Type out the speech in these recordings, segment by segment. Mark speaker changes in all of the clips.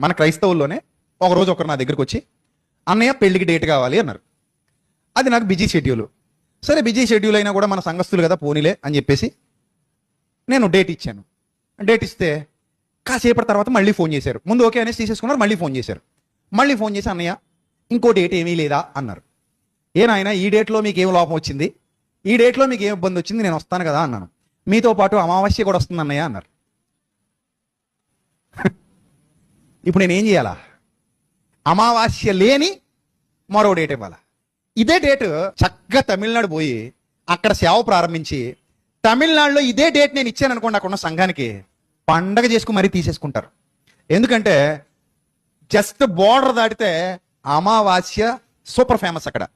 Speaker 1: మన క్రైస్తవుల్లోనే ఒకరోజు ఒకరు నా దగ్గరికి వచ్చి అన్నయ్య పెళ్ళికి డేట్ కావాలి అన్నారు. అది నాకు బిజీ షెడ్యూల్. సరే బిజీ షెడ్యూల్ అయినా కూడా మన సంఘస్థులు కదా పోనీలే అని చెప్పేసి నేను డేట్ ఇచ్చాను. డేట్ ఇస్తే కాసేపటి తర్వాత మళ్ళీ ఫోన్ చేశారు. ముందు ఓకే అనేసి తీసేసుకున్నారు మళ్ళీ ఫోన్ చేశారు. మళ్ళీ ఫోన్ చేసి అన్నయ్య ఇంకో డేట్ ఏమీ లేదా అన్నారు. ఏ ఈ డేట్లో మీకు ఏం లోపం వచ్చింది? ఈ డేట్లో మీకు ఏం ఇబ్బంది వచ్చింది? నేను వస్తాను కదా అన్నాను. మీతో పాటు అమావాస్య కూడా వస్తుంది అన్నయ్య అన్నారు. ఇప్పుడు నేనేం చేయాలా? అమావాస్య లేని మరో డేట్ ఇవ్వాలా? ఇదే డేట్ చక్కగా తమిళనాడు పోయి అక్కడ సేవ ప్రారంభించి తమిళనాడులో ఇదే డేట్ నేను ఇచ్చాను అనుకోండి అక్కడ ఉన్న సంఘానికి పండగ చేసుకుని మరీ తీసేసుకుంటారు. ఎందుకంటే జస్ట్ బోర్డర్ దాటితే అమావాస్య సూపర్ ఫేమస్ అక్కడ.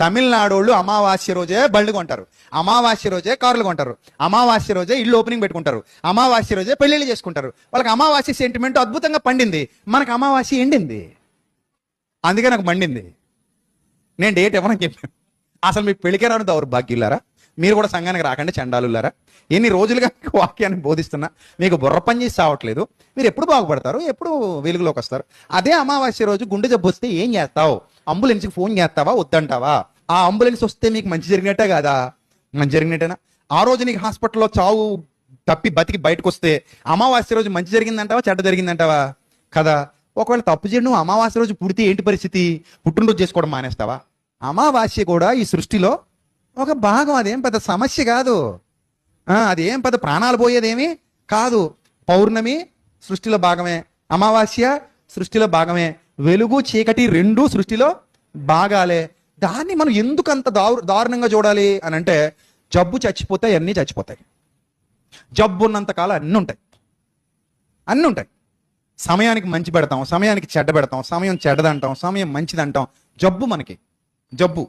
Speaker 1: తమిళనాడు వాళ్ళు అమావాస్య రోజే బళ్ళు కొంటారు. అమావాస్య రోజే కార్లు కొంటారు. అమావాస్య రోజే ఇల్లు ఓపెనింగ్ పెట్టుకుంటారు. అమావాస్య రోజే పెళ్ళిళ్ళు చేసుకుంటారు. వాళ్ళకి అమావాస్య సెంటిమెంట్ అద్భుతంగా పండింది. మనకు అమావాస్య ఎండింది. అందుకే నాకు మండింది. నేను డేట్ ఇవ్వనని చెప్పాను. అసలు మీ పెళ్ళికే రాను దౌర్భాగ్యులారా? మీరు కూడా సంఘానికి రాకండి చండాలులారా? ఎన్ని రోజులుగా మీకు వాక్యాన్ని బోధిస్తున్నా. మీకు బుర్ర పని చేసి సావట్లేదు మీరు ఎప్పుడు బాగుపడతారు? ఎప్పుడు వెలుగులోకి వస్తారు? అదే అమావాస్య రోజు గుండె జబ్బు వస్తే ఏం చేస్తావు? అంబులెన్స్కి ఫోన్ చేస్తావా? వద్దంటావా? ఆ అంబులెన్స్ వస్తే మీకు మంచి జరిగినట్టే కాదా? మంచి జరిగినట్టేనా? ఆ రోజు నీకు హాస్పిటల్లో చావు తప్పి బతికి బయటకు వస్తే అమావాస్య రోజు మంచి జరిగిందంటావా? చెడ్డ జరిగిందంటావా? కదా? ఒకవేళ తప్పు చేయడం నువ్వు అమావాస్య రోజు పుడితే ఏంటి పరిస్థితి? పుట్టినరోజు చేసుకోవడం మానేస్తావా? అమావాస్య కూడా ఈ సృష్టిలో ఒక భాగం. అదేం పెద్ద సమస్య కాదు. అదేం పెద్ద ప్రాణాలు పోయేదేమి కాదు. పౌర్ణమి సృష్టిలో భాగమే. అమావాస్య సృష్టిలో భాగమే. వెలుగు చీకటి రెండు సృష్టిలో భాగాలే. దాన్ని మనం ఎందుకు అంత దారు దారుణంగా చూడాలి అని అంటే జబ్బు చచ్చిపోతే అన్నీ చచ్చిపోతాయి. జబ్బు ఉన్నంతకాలం అన్నీ ఉంటాయి. అన్నీ ఉంటాయి. సమయానికి మంచి పెడతాం సమయానికి చెడ్డ పెడతాం సమయం చెడ్డదంటాం సమయం మంచిదంటాం. జబ్బు మనకి. జబ్బు.